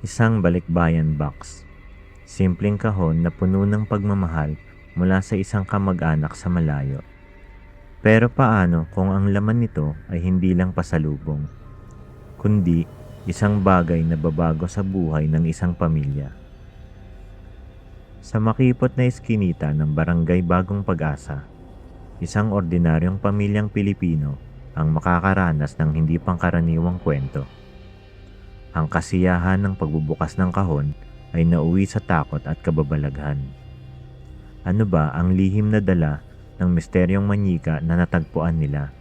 Isang balikbayan box. Simpleng kahon na puno ng pagmamahal mula sa isang kamag-anak sa malayo. Pero paano kung ang laman nito ay hindi lang pasalubong, kundi isang bagay na babago sa buhay ng isang pamilya. Sa makipot na eskinita ng barangay Bagong Pag-asa, isang ordinaryong pamilyang Pilipino ang makakaranas ng hindi pangkaraniwang kwento. Ang kasiyahan ng pagbubukas ng kahon ay nauwi sa takot at kababalaghan. Ano ba ang lihim na dala ng misteryong manyika na natagpuan nila?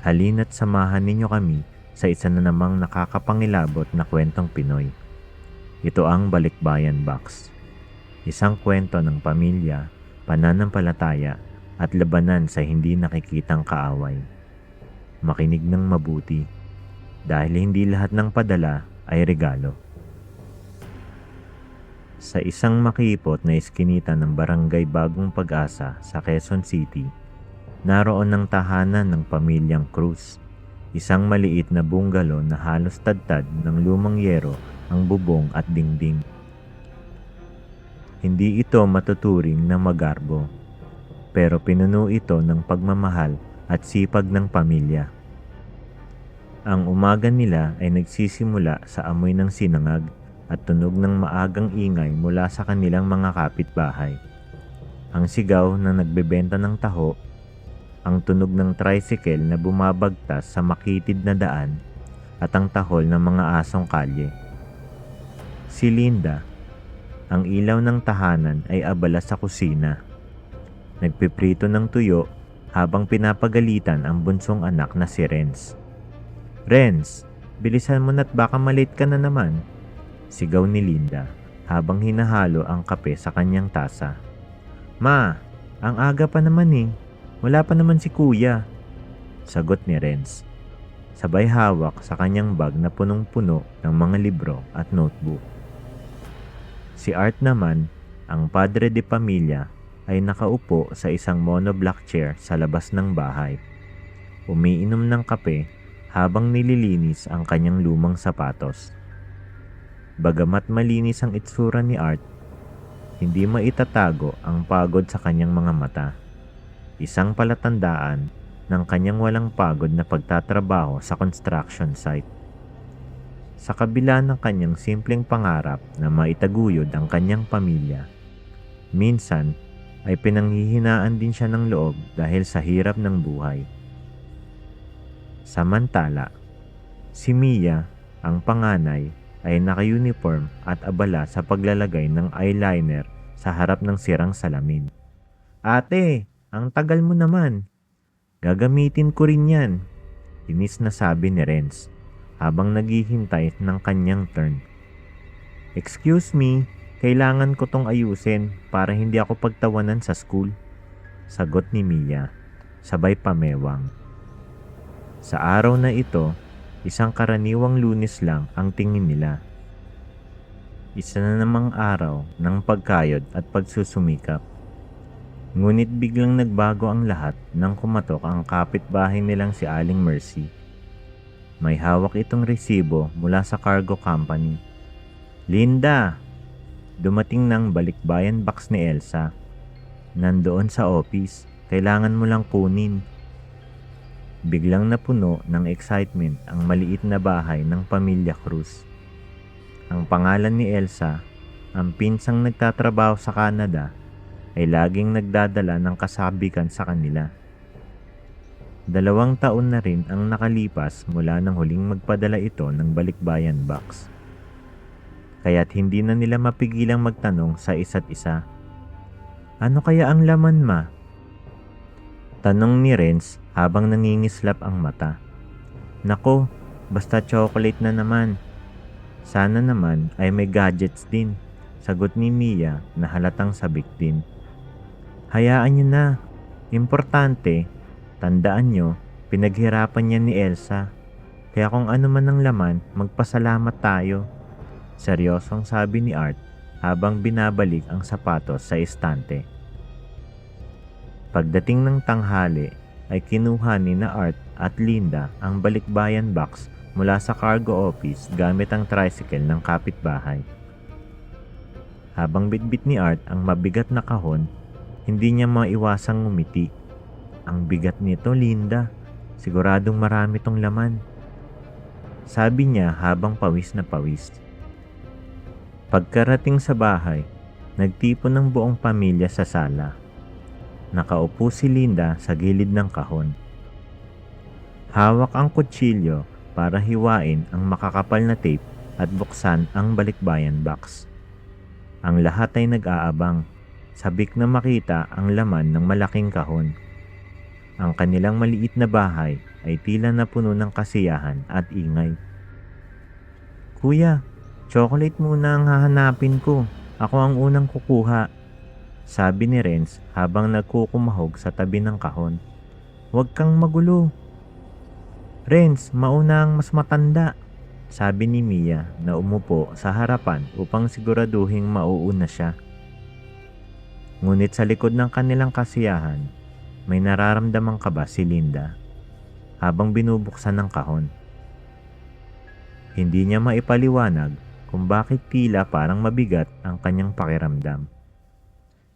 Halina't samahan ninyo kami sa isa na namang nakakapangilabot na kwentong Pinoy. Ito ang Balikbayan Box. Isang kwento ng pamilya, pananampalataya at labanan sa hindi nakikitang kaaway. Makinig ng mabuti dahil hindi lahat ng padala ay regalo. Sa isang makipot na iskinita ng barangay Bagong Pag-asa sa Quezon City, naroon ang tahanan ng pamilyang Cruz. Isang maliit na bungalo na halos tadtad ng lumang yero ang bubong at dingding. Hindi ito matuturing na magarbo, pero pinuno ito ng pagmamahal at sipag ng pamilya. Ang umaga nila ay nagsisimula sa amoy ng sinangag at tunog ng maagang ingay mula sa kanilang mga kapitbahay. Ang sigaw na nagbebenta ng taho, ang tunog ng tricycle na bumabagtas sa makitid na daan, at ang tahol ng mga asong kalye. Si Linda, ang ilaw ng tahanan ay abala sa kusina. Nagpiprito ng tuyo habang pinapagalitan ang bunsong anak na si Renz. Renz, bilisan mo na't baka malate ka na naman. Sigaw ni Linda habang hinahalo ang kape sa kanyang tasa. Ma, ang aga pa naman eh. Wala pa naman si kuya. Sagot ni Renz. Sabay hawak sa kanyang bag na punong-puno ng mga libro at notebook. Si Art naman, ang padre de pamilya, ay nakaupo sa isang monoblock chair sa labas ng bahay. Umiinom ng kape habang nililinis ang kanyang lumang sapatos. Bagamat malinis ang itsura ni Art, hindi maitatago ang pagod sa kanyang mga mata. Isang palatandaan ng kanyang walang pagod na pagtatrabaho sa construction site. Sa kabila ng kanyang simpleng pangarap na maitaguyod ang kanyang pamilya, minsan ay pinanghihinaan din siya ng loob dahil sa hirap ng buhay. Samantala, si Mia, ang panganay, ay naka-uniform at abala sa paglalagay ng eyeliner sa harap ng sirang salamin. Ate, ang tagal mo naman. Gagamitin ko rin yan. Inis na sabi ni Renz habang naghihintay ng kanyang turn. Excuse me, kailangan ko tong ayusin para hindi ako pagtawanan sa school. Sagot ni Mia, sabay pamewang. Sa araw na ito, isang karaniwang lunis lang ang tingin nila. Isa na namang araw ng pagkayod at pagsusumikap. Ngunit biglang nagbago ang lahat nang kumatok ang kapitbahay nilang si Aling Mercy. May hawak itong resibo mula sa cargo company. Linda, dumating ng balikbayan box ni Elsa. Nandoon sa office, kailangan mo lang kunin. Biglang napuno ng excitement ang maliit na bahay ng pamilya Cruz. Ang pangalan ni Elsa, ang pinsang nagtatrabaho sa Canada, ay laging nagdadala ng kasabikan sa kanila. Dalawang taon na rin ang nakalipas mula nang huling magpadala ito ng balikbayan box. Kaya't hindi na nila mapigilang magtanong sa isa't isa. Ano kaya ang laman ma? Tanong ni Renz habang nangingislap ang mata. Nako, basta chocolate na naman. Sana naman ay may gadgets din, sagot ni Mia na halatang sabik din. Hayaan niyo na. Importante, tandaan niyo, pinaghirapan niya ni Elsa. Kaya kung ano man ang laman, magpasalamat tayo. Seryosong sabi ni Art habang binabalik ang sapatos sa estante. Pagdating ng tanghali ay kinuha ni na Art at Linda ang balikbayan box mula sa cargo office gamit ang tricycle ng kapitbahay. Habang bitbit ni Art ang mabigat na kahon, hindi niya maiwasang ngumiti. Ang bigat nito, Linda. Siguradong marami tong laman. Sabi niya habang pawis na pawis. Pagkarating sa bahay, nagtipon ng buong pamilya sa sala. Nakaupo si Linda sa gilid ng kahon. Hawak ang kutsilyo para hiwain ang makakapal na tape at buksan ang balikbayan box. Ang lahat ay nag-aabang, sabik na makita ang laman ng malaking kahon. Ang kanilang maliit na bahay ay tila na puno ng kasiyahan at ingay. Kuya, chocolate muna ang hahanapin ko. Ako ang unang kukuha. Sabi ni Renz habang nagkukumahog sa tabi ng kahon. Huwag kang magulo. Renz, mauna ang mas matanda. Sabi ni Mia na umupo sa harapan upang siguraduhing mauuna siya. Ngunit sa likod ng kanilang kasiyahan, may nararamdaman ka ba si Linda habang binubuksan ng kahon? Hindi niya maipaliwanag kung bakit tila parang mabigat ang kanyang pakiramdam.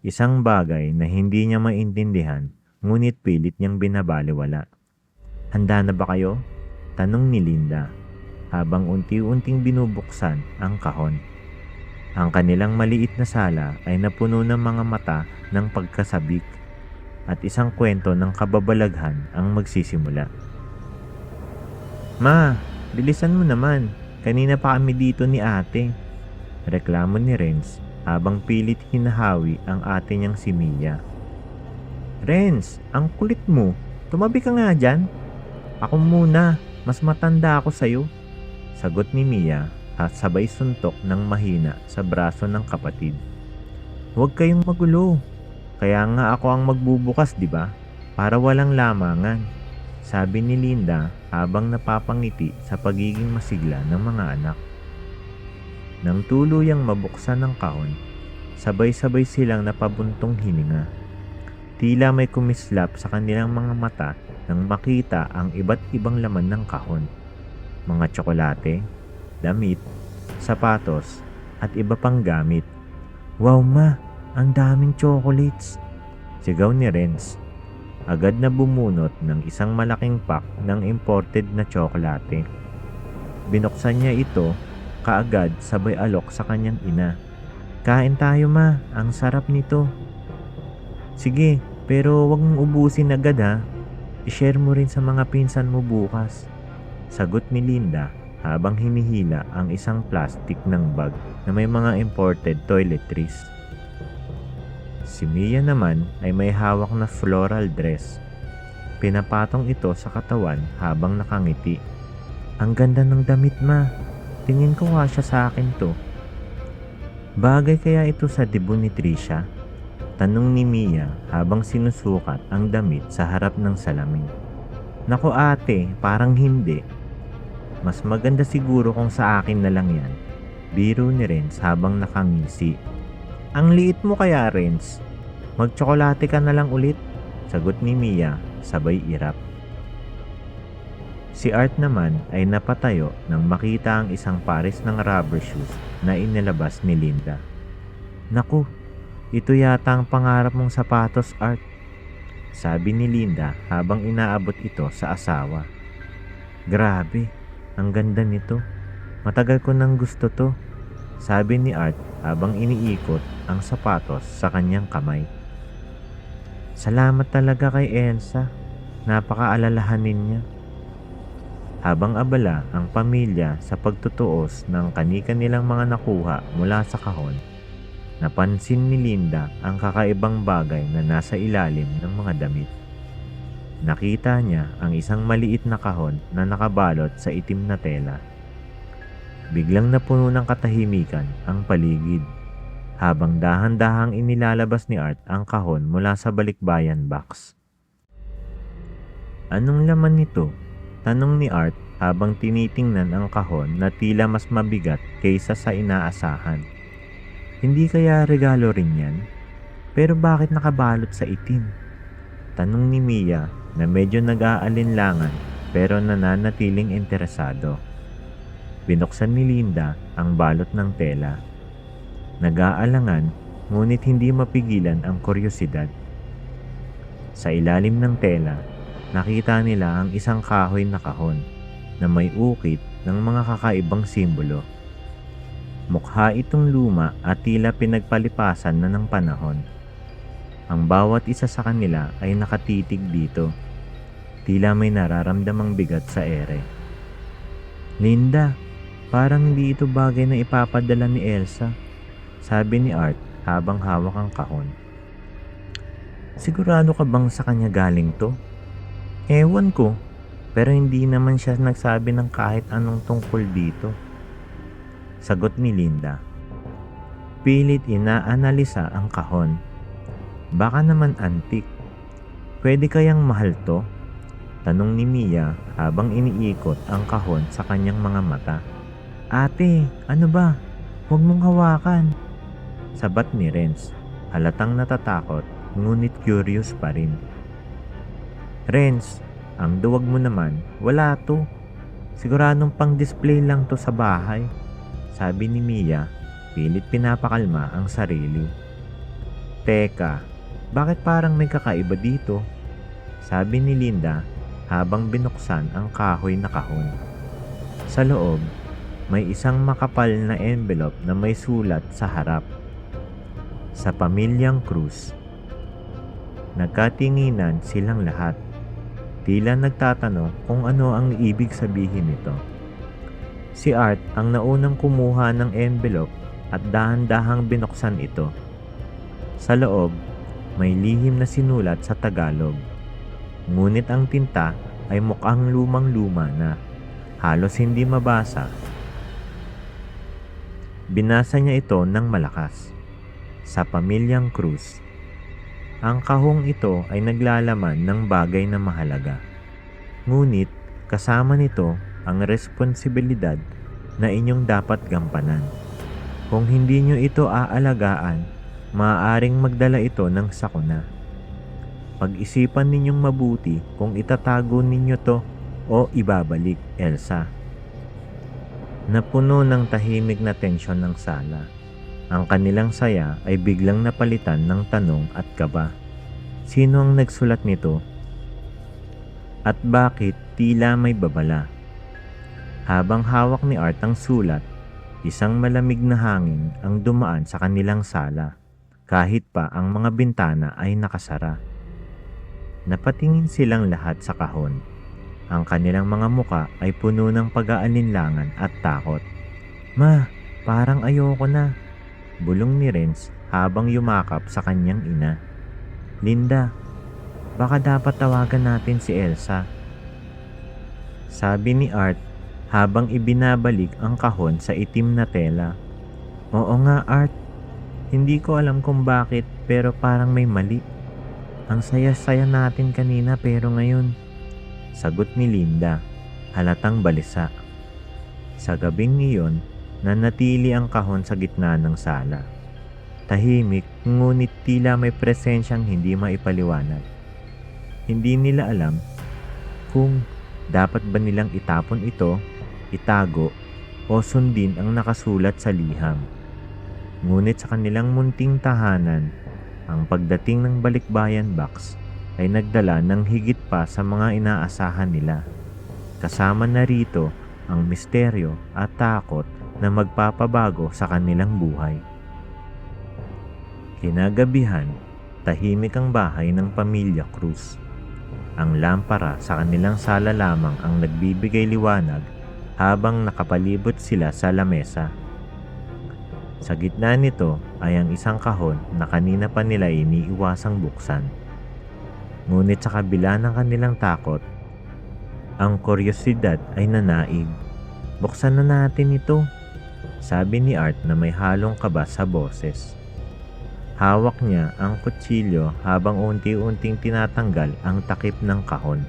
Isang bagay na hindi niya maintindihan ngunit pilit niyang binabaliwala. Handa na ba kayo? Tanong ni Linda habang unti-unting binubuksan ang kahon. Ang kanilang maliit na sala ay napuno ng mga mata ng pagkasabik at isang kwento ng kababalaghan ang magsisimula. Ma, bilisan mo naman. Kanina pa kami dito ni ate. Reklamo ni Renz habang pilit hinahawi ang ate niyang si Mia. Renz, ang kulit mo. Tumabi ka nga dyan. Ako muna, mas matanda ako sa'yo. Sagot ni Mia at sabay suntok ng mahina sa braso ng kapatid. Huwag kayong magulo. Kaya nga ako ang magbubukas, di ba? Para walang lamangan. Sabi ni Linda habang napapangiti sa pagiging masigla ng mga anak. Nang tuluyang mabuksan ng kahon, sabay-sabay silang napabuntong hininga. Tila may kumislap sa kanilang mga mata nang makita ang iba't ibang laman ng kahon. Mga tsokolate, damit, sapatos, at iba pang gamit. Wow ma, ang daming chocolates! Sigaw ni Renz. Agad na bumunot ng isang malaking pack ng imported na tsokolate. Binuksan niya ito kaagad sabay alok sa kanyang ina. Kain tayo ma, ang sarap nito. Sige, pero wag mong ubusin agad ha. I-share mo rin sa mga pinsan mo bukas. Sagot ni Linda habang hinihila ang isang plastic ng bag na may mga imported toiletries. Si Mia naman ay may hawak na floral dress. Pinapatong ito sa katawan habang nakangiti. Ang ganda ng damit ma. Tingin ko siya sa akin to. Bagay kaya ito sa debut ni Trisha? Tanong ni Mia habang sinusukat ang damit sa harap ng salamin. Nako ate, parang hindi. Mas maganda siguro kung sa akin na lang yan. Biro ni Renz habang nakangisi. Ang liit mo kaya, Renz. Magtsokolate ka na lang ulit. Sagot ni Mia, sabay irap. Si Art naman ay napatayo nang makita ang isang pares ng rubber shoes na inilabas ni Linda. Naku, ito yata ang pangarap mong sapatos, Art. Sabi ni Linda habang inaabot ito sa asawa. Grabe, ang ganda nito. Matagal ko nang gusto to. Sabi ni Art habang iniikot ang sapatos sa kanyang kamay. Salamat talaga kay Elsa. Napakaalalahanin niya. Habang abala ang pamilya sa pagtutuos ng kani-kanilang mga nakuha mula sa kahon, napansin ni Linda ang kakaibang bagay na nasa ilalim ng mga damit. Nakita niya ang isang maliit na kahon na nakabalot sa itim na tela. Biglang napuno ng katahimikan ang paligid habang dahan-dahang inilalabas ni Art ang kahon mula sa balikbayan box. Anong laman nito? Tanong ni Art habang tinitingnan ang kahon na tila mas mabigat kaysa sa inaasahan. Hindi kaya regalo rin yan? Pero bakit nakabalot sa itim? Tanong ni Mia na medyo nag-aalinlangan pero nananatiling interesado. binuksan ni Linda ang balot ng tela. Nag-aalangan ngunit hindi mapigilan ang kuryosidad. Sa ilalim ng tela, nakita nila ang isang kahoy na kahon na may ukit ng mga kakaibang simbolo. Mukha itong luma at tila pinagpalipasan na ng panahon. Ang bawat isa sa kanila ay nakatitig dito. Tila may nararamdamang bigat sa ere. Linda, parang hindi ito bagay na ipapadala ni Elsa, sabi ni Art habang hawak ang kahon. Sigurado ka bang sa kanya galing to? Ewan ko, pero hindi naman siya nagsabi ng kahit anong tungkol dito. Sagot ni Linda. Pilit inaanalisa ang kahon. Baka naman antik. Pwede kayang mahal to? Tanong ni Mia habang iniikot ang kahon sa kanyang mga mata. Ate, ano ba? Huwag mong hawakan. Sabat ni Renz. Halatang natatakot ngunit curious pa rin. Renz, ang duwag mo naman, wala to. Siguradong pang display lang to sa bahay. Sabi ni Mia, pilit pinapakalma ang sarili. Teka, bakit parang may kakaiba dito? Sabi ni Linda habang binuksan ang kahoy na kahon. Sa loob, may isang makapal na envelope na may sulat sa harap. Sa pamilyang Cruz. Nagkatinginan silang lahat. Tila nagtatanong kung ano ang ibig sabihin nito. Si Art ang naunang kumuha ng envelope at dahan-dahang binuksan ito. Sa loob, may lihim na sinulat sa Tagalog. Ngunit ang tinta ay mukhang lumang-luma na, halos hindi mabasa. Binasa niya ito ng malakas. Sa pamilyang Cruz. Ang kahong ito ay naglalaman ng bagay na mahalaga. Ngunit kasama nito ang responsibilidad na inyong dapat gampanan. Kung hindi nyo ito aalagaan, maaaring magdala ito ng sakuna. Pag-isipan ninyong mabuti kung itatago ninyo to o ibabalik, Elsa. Napuno ng tahimik na tensyon ng sala. Ang kanilang saya ay biglang napalitan ng tanong at kaba. Sino ang nagsulat nito? At bakit tila may babala? Habang hawak ni Art ang sulat, isang malamig na hangin ang dumaan sa kanilang sala kahit pa ang mga bintana ay nakasara. Napatingin silang lahat sa kahon. Ang kanilang mga muka ay puno ng pag-aalinlangan at takot. Ma, parang ayoko na. Bulong ni Renz habang yumakap sa kanyang ina. Linda, baka dapat tawagan natin si Elsa. Sabi ni Art habang ibinabalik ang kahon sa itim na tela. Oo nga Art, hindi ko alam kung bakit pero parang may mali. Ang saya-saya natin kanina pero ngayon. Sagot ni Linda, halatang balisa. Sa gabing iyon, nanatili ang kahon sa gitna ng sala. Tahimik ngunit tila may presensyang hindi maipaliwanag. Hindi nila alam kung dapat ba nilang itapon ito, itago, o sundin ang nakasulat sa liham. Ngunit sa kanilang munting tahanan, ang pagdating ng balikbayan box ay nagdala ng higit pa sa mga inaasahan nila. Kasama na rito ang misteryo at takot na magpapabago sa kanilang buhay. Kinagabihan, tahimik ang bahay ng pamilya Cruz. Ang lampara sa kanilang sala lamang ang nagbibigay liwanag habang nakapalibot sila sa lamesa. Sa gitna nito ay ang isang kahon na kanina pa nila iniiwasang buksan. Ngunit sa kabila ng kanilang takot, ang kuryosidad ay nanaig. Buksan na natin ito, sabi ni Art na may halong kaba sa boses. Hawak niya ang kutsilyo habang unti-unting tinatanggal ang takip ng kahon.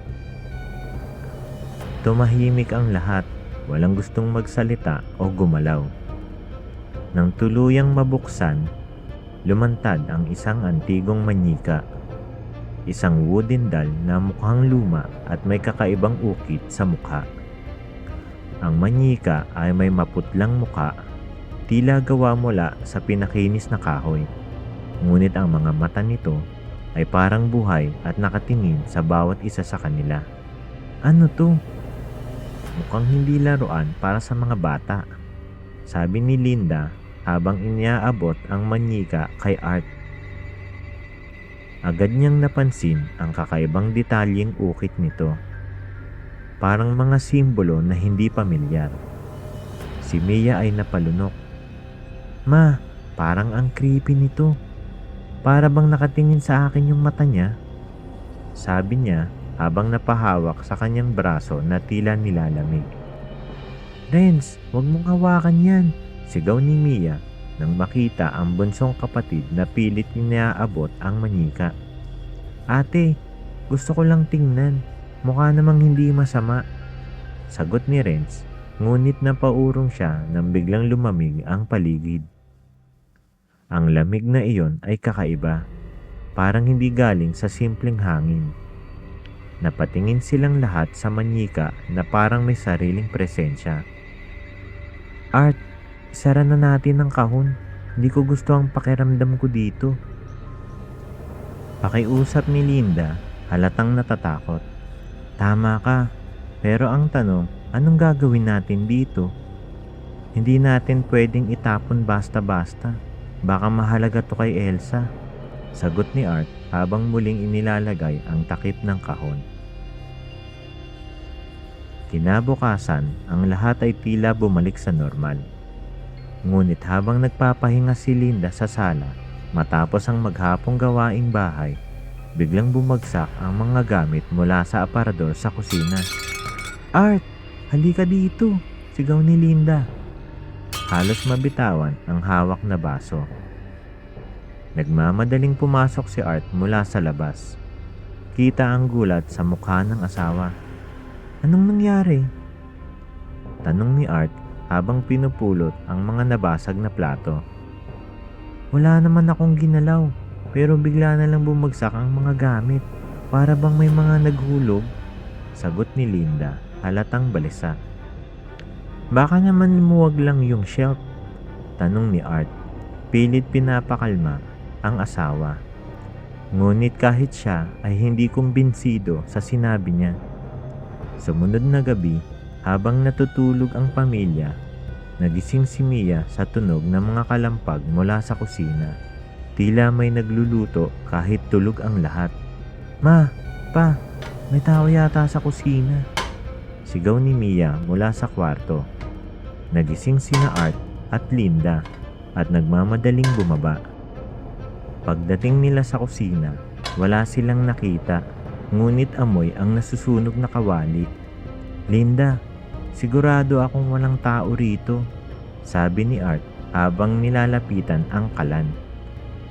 Tumahimik ang lahat, walang gustong magsalita o gumalaw. Nang tuluyang mabuksan, lumantad ang isang antigong manyika. Isang wooden doll na mukhang luma at may kakaibang ukit sa mukha. Ang manyika ay may maputlang muka, tila gawa mula sa pinakinis na kahoy. Ngunit ang mga mata nito ay parang buhay at nakatingin sa bawat isa sa kanila. Ano to? Mukhang hindi laruan para sa mga bata. Sabi ni Linda habang iniaabot ang manyika kay Art. Agad niyang napansin ang kakaibang detalyeng ukit nito. Parang mga simbolo na hindi pamilyar. Si Mia ay napalunok. Ma, parang ang creepy nito. Para bang nakatingin sa akin yung mata niya. Sabi niya habang napahawak sa kanyang braso na tila nilalamig. Renz, huwag mong hawakan yan, sigaw ni Mia nang makita ang bunsong kapatid na pilit niyaabot ang manika. Ate, gusto ko lang tingnan. Mukha namang hindi masama. Sagot ni Renz, ngunit napaurong siya nang biglang lumamig ang paligid. Ang lamig na iyon ay kakaiba. Parang hindi galing sa simpleng hangin. Napatingin silang lahat sa manyika na parang may sariling presensya. Art, Isara na natin ang kahon. Hindi ko gusto ang pakiramdam ko dito. Pakiusap ni Linda, halatang natatakot. Tama ka, pero ang tanong, anong gagawin natin dito? Hindi natin pwedeng itapon basta-basta. Baka mahalaga to kay Elsa. Sagot ni Art habang muling inilalagay ang takip ng kahon. Kinabukasan, ang lahat ay tila bumalik sa normal. Ngunit habang nagpapahinga si Linda sa sala matapos ang maghapong gawaing bahay, biglang bumagsak ang mga gamit mula sa aparador sa kusina. Art, halika dito, sigaw ni Linda. Halos mabitawan ang hawak na baso. Nagmamadaling pumasok si Art mula sa labas. Kita ang gulat sa mukha ng asawa. Anong nangyari? Tanong ni Art habang pinupulot ang mga nabasag na plato. Wala naman akong ginalaw, pero bigla na lang bumagsak ang mga gamit. Para bang may mga naghulog? Sagot ni Linda, halatang balisa. Baka naman lumuwag lang yung shelf. Tanong ni Art. Pilit pinapakalma ang asawa. Ngunit kahit siya ay hindi kumbinsido sa sinabi niya. Sumunod na gabi, habang natutulog ang pamilya, nagising si Mia sa tunog ng mga kalampag mula sa kusina. Tila may nagluluto kahit tulog ang lahat. Ma, pa, may tao yata sa kusina. Sigaw ni Mia mula sa kwarto. Nagising sina Art at Linda at nagmamadaling bumaba. Pagdating nila sa kusina, wala silang nakita, ngunit amoy ang nasusunog na kawali. Linda, Sigurado akong walang tao rito, sabi ni Art habang nilalapitan ang kalan.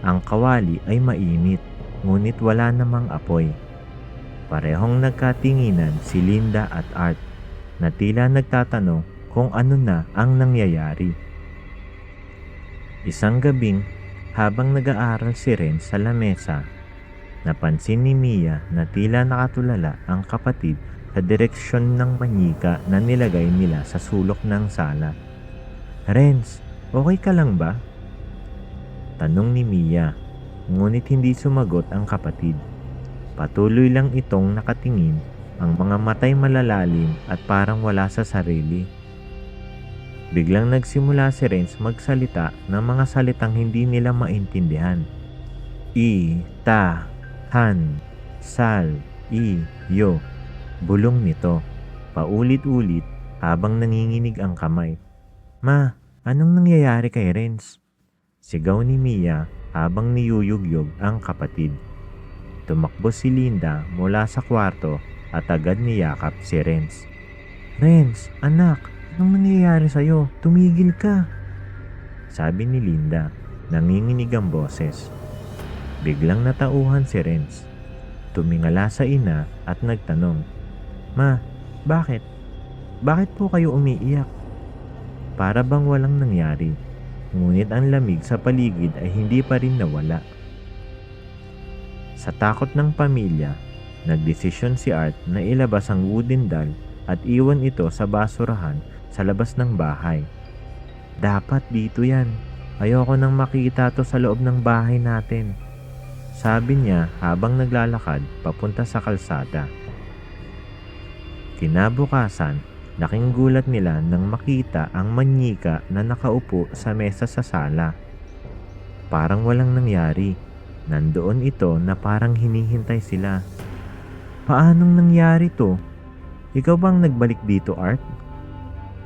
Ang kawali ay mainit, ngunit wala namang apoy. Parehong nagkatinginan si Linda at Art na tila nagtatanong kung ano na ang nangyayari. Isang gabing habang nag-aaral si Ren sa lamesa, napansin ni Mia na tila nakatulala ang kapatid sa direksyon ng manyika na nilagay nila sa sulok ng sala. Renz, okay ka lang ba? Tanong ni Mia, ngunit hindi sumagot ang kapatid. Patuloy lang itong nakatingin, ang mga matay malalalim at parang wala sa sarili. Biglang nagsimula si Renz magsalita ng mga salitang hindi nila maintindihan. I, ta, han, sal, i, yo. Bulong nito, paulit-ulit habang nanginginig ang kamay. Ma, anong nangyayari kay Renz? Sigaw ni Mia habang niyuyugyog ang kapatid. Tumakbo si Linda mula sa kwarto at agad niyakap si Renz. Renz, anak, anong nangyayari sa'yo? Tumigil ka. Sabi ni Linda, nanginginig ang boses. Biglang natauhan si Renz. Tumingala sa ina at nagtanong, Ma, bakit? Bakit po kayo umiiyak? Para bang walang nangyari, ngunit ang lamig sa paligid ay hindi pa rin nawala. Sa takot ng pamilya, nagdesisyon si Art na ilabas ang wooden doll at iwan ito sa basurahan sa labas ng bahay. Dapat dito yan. Ayoko nang makita to sa loob ng bahay natin. Sabi niya habang naglalakad papunta sa kalsada. Kinabukasan, laking gulat nila nang makita ang manyika na nakaupo sa mesa sa sala. Parang walang nangyari. Nandoon ito na parang hinihintay sila. Paanong nangyari to? Ikaw bang nagbalik dito, Art?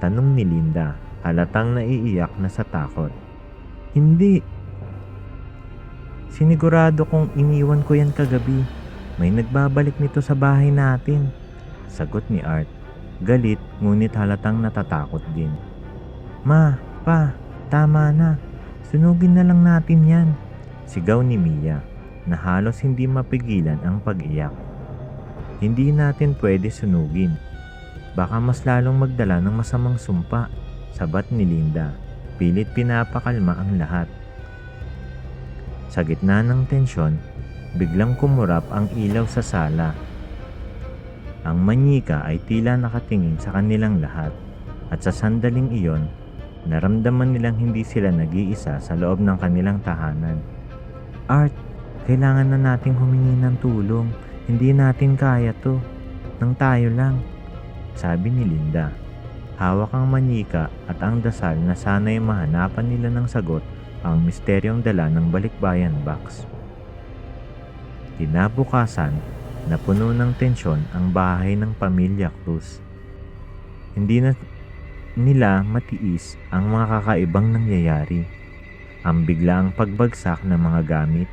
Tanong ni Linda, halatang naiiyak na sa takot. Hindi. Sinigurado kong iniwan ko yan kagabi. May nagbabalik nito sa bahay natin. Sagot ni Art. Galit ngunit halatang natatakot din. Ma, pa, tama na. Sunugin na lang natin yan. Sigaw ni Mia na halos hindi mapigilan ang pag-iyak. Hindi natin pwede sunugin. Baka mas lalong magdala ng masamang sumpa. Sabat ni Linda. Pilit pinapakalma ang lahat. Sa gitna ng tensyon, biglang kumurap ang ilaw sa sala. Ang manyika ay tila nakatingin sa kanilang lahat at sa sandaling iyon, naramdaman nilang hindi sila nag-iisa sa loob ng kanilang tahanan. Art, kailangan na nating humingi ng tulong. Hindi natin kaya to. Nang tayo lang. Sabi ni Linda. Hawak ang manika at ang dasal na sana'y mahanapan nila ng sagot ang misteryong dala ng balikbayan box. Kinabukasan, napuno ng tensyon ang bahay ng pamilya Cruz. Hindi na nila matiis ang mga kakaibang nangyayari. Ang biglaang pagbagsak ng mga gamit,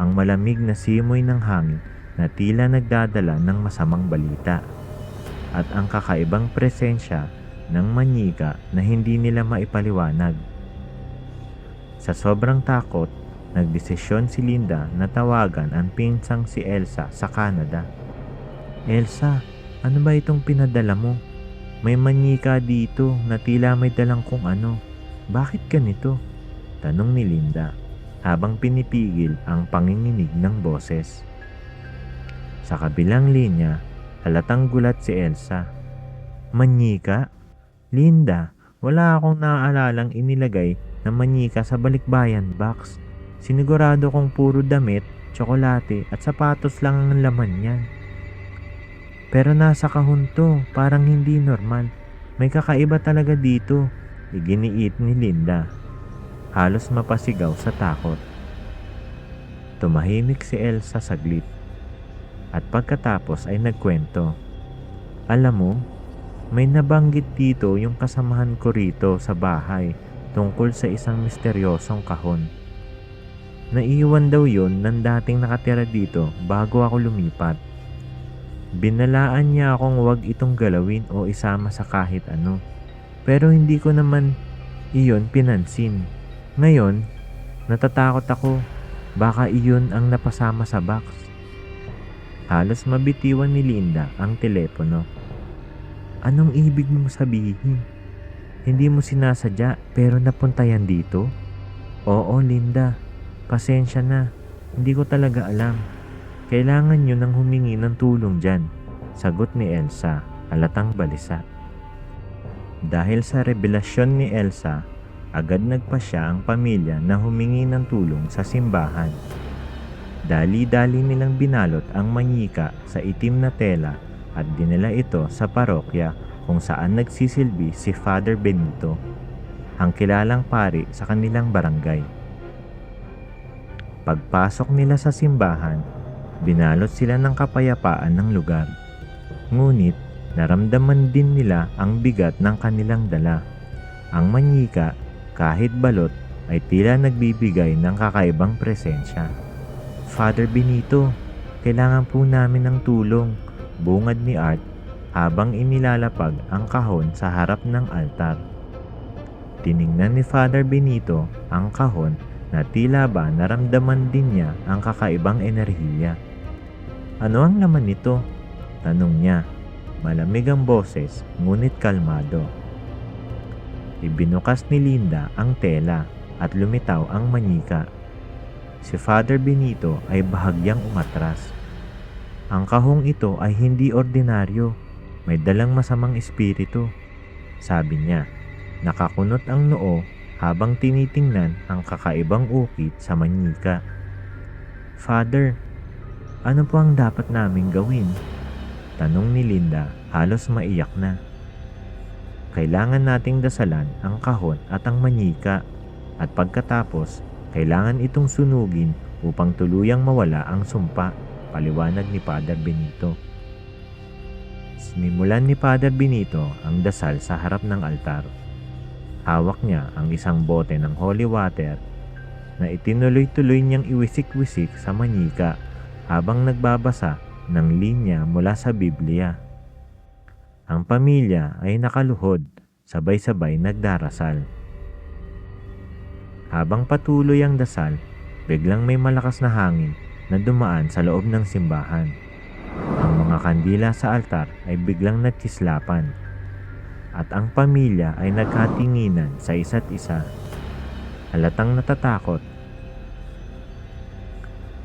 ang malamig na simoy ng hangin na tila nagdadala ng masamang balita, at ang kakaibang presensya ng manyika na hindi nila maipaliwanag. Sa sobrang takot, nagdesisyon si Linda na tawagan ang pinsang si Elsa sa Canada. Elsa, ano ba itong pinadala mo? May manyika dito na tila may dalang kung ano. Bakit ganito? Tanong ni Linda habang pinipigil ang panginginig ng boses. Sa kabilang linya, halatang gulat si Elsa. Manyika? Linda, wala akong naaalalang inilagay na manyika sa balikbayan box. Sinigurado kong puro damit, tsokolate at sapatos lang ang laman niyan. Pero nasa kahon to, parang hindi normal. May kakaiba talaga dito. Iginiit ni Linda. Halos mapasigaw sa takot. Tumahimik si Elsa saglit. At pagkatapos ay nagkwento. Alam mo, may nabanggit dito yung kasamahan ko rito sa bahay tungkol sa isang misteryosong kahon. Naiwan daw yon ng dating nakatira dito bago ako lumipat. Binalaan niya akong wag itong galawin o isama sa kahit ano. Pero hindi ko naman iyon pinansin. Ngayon, natatakot ako. Baka iyon ang napasama sa box. Halos mabitiwan ni Linda ang telepono. Anong ibig mo sabihin? Hindi mo sinasadya pero napunta yan dito? Oo, Linda. Pasensya na. Hindi ko talaga alam. Kailangan nyo nang humingi ng tulong dyan. Sagot ni Elsa, halatang balisa. Dahil sa revelasyon ni Elsa, agad nagpasya ang pamilya na humingi ng tulong sa simbahan. Dali-dali nilang binalot ang manyika sa itim na tela at dinala ito sa parokya kung saan nagsisilbi si Father Benito, ang kilalang pari sa kanilang barangay. Pagpasok nila sa simbahan, binalot sila ng kapayapaan ng lugar. Ngunit naramdaman din nila ang bigat ng kanilang dala. Ang manyika, kahit balot, ay tila nagbibigay ng kakaibang presensya. Father Benito, kailangan po namin ng tulong, bungad ni Art habang inilalapag ang kahon sa harap ng altar. Tiningnan ni Father Benito ang kahon na tila ba naramdaman din niya ang kakaibang enerhiya. Ano ang laman nito? Tanong niya. Malamig ang boses, ngunit kalmado. Ibinukas ni Linda ang tela at lumitaw ang manyika. Si Father Benito ay bahagyang umatras. Ang kahong ito ay hindi ordinaryo. may dalang masamang espiritu. Sabi niya, nakakunot ang noo habang tinitingnan ang kakaibang ukit sa manyika. Father, ano po ang dapat naming gawin? Tanong ni Linda halos maiyak na. Kailangan nating dasalan ang kahon at ang manyika at pagkatapos kailangan itong sunugin upang tuluyang mawala ang sumpa, paliwanag ni Padre Benito. Sinimulan ni Padre Benito ang dasal sa harap ng altar. Hawak niya ang isang bote ng holy water na itinuloy-tuloy niyang iwisik-wisik sa manyika habang nagbabasa ng linya mula sa Biblia. Ang pamilya ay nakaluhod, sabay-sabay nagdarasal. Habang patuloy ang dasal, biglang may malakas na hangin na dumaan sa loob ng simbahan. Ang mga kandila sa altar ay biglang nagkislapan at ang pamilya ay nagkatinginan sa isa't isa. Halatang natatakot.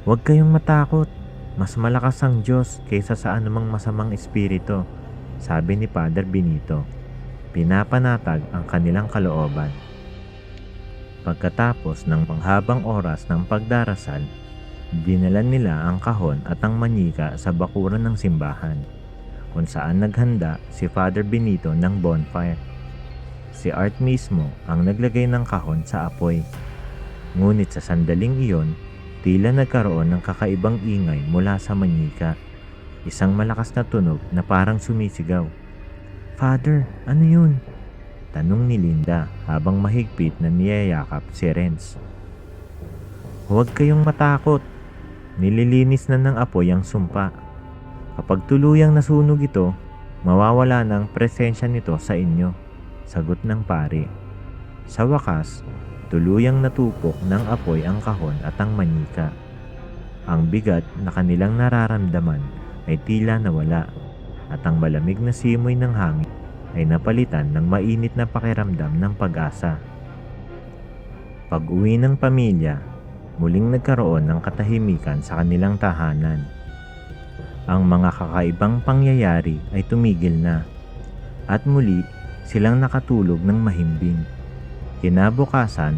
Huwag kayong matakot. Mas malakas ang Diyos kaysa sa anumang masamang espiritu, sabi ni Padre Benito. Pinapanatag ang kanilang kalooban. Pagkatapos ng panghabang oras ng pagdarasal, dinala nila ang kahon at ang manyika sa bakuran ng simbahan, kung saan naghanda si Father Benito ng bonfire. Si Art mismo ang naglagay ng kahon sa apoy. Ngunit sa sandaling iyon, tila nagkaroon ng kakaibang ingay mula sa manyika. Isang malakas na tunog na parang sumisigaw. Father, ano yun? Tanong ni Linda habang mahigpit na niyayakap si Renz. Huwag kayong matakot. Nililinis na ng apoy ang sumpa. Kapag tuluyang nasunog ito, mawawala ng presensya nito sa inyo, sagot ng pari. Sa wakas, tuluyang natupok ng apoy ang kahon at ang manika. Ang bigat na kanilang nararamdaman ay tila nawala at ang malamig na simoy ng hangin ay napalitan ng mainit na pakiramdam ng pag-asa. Pag-uwi ng pamilya, muling nagkaroon ng katahimikan sa kanilang tahanan. Ang mga kakaibang pangyayari ay tumigil na at muli silang nakatulog ng mahimbing. Kinabukasan,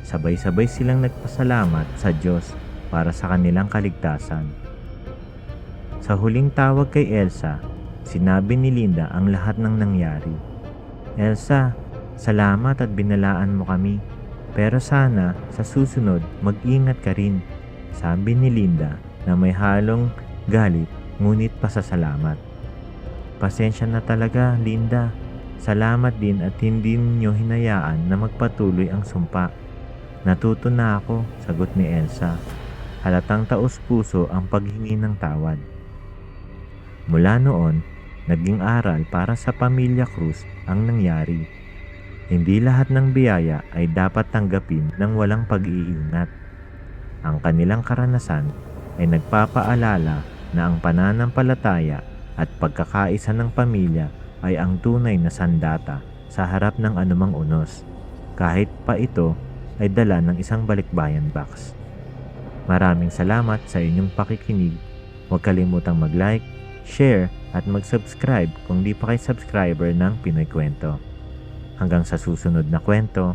sabay-sabay silang nagpasalamat sa Diyos para sa kanilang kaligtasan. Sa huling tawag kay Elsa, sinabi ni Linda ang lahat ng nangyari. Elsa, salamat at binalaan mo kami. Pero sana sa susunod mag-ingat ka rin. Sabi ni Linda na may halong galit ngunit pasasalamat. Pasensya na talaga, Linda. Salamat din at hindi ninyo hinayaan na magpatuloy ang sumpa. Natuto na ako, sagot ni Elsa. Halatang taos puso ang paghingi ng tawad. Mula noon, naging aral para sa pamilya Cruz ang nangyari. Hindi lahat ng biyaya ay dapat tanggapin ng walang pag-iingat. Ang kanilang karanasan ay nagpapaalala na ang pananampalataya at pagkakaisa ng pamilya ay ang tunay na sandata sa harap ng anumang unos, kahit pa ito ay dala ng isang balikbayan box. Maraming salamat sa inyong pakikinig. Huwag kalimutang mag-like, share at mag-subscribe kung di pa kayo subscriber ng Pinoy Kwento. Hanggang sa susunod na kwento,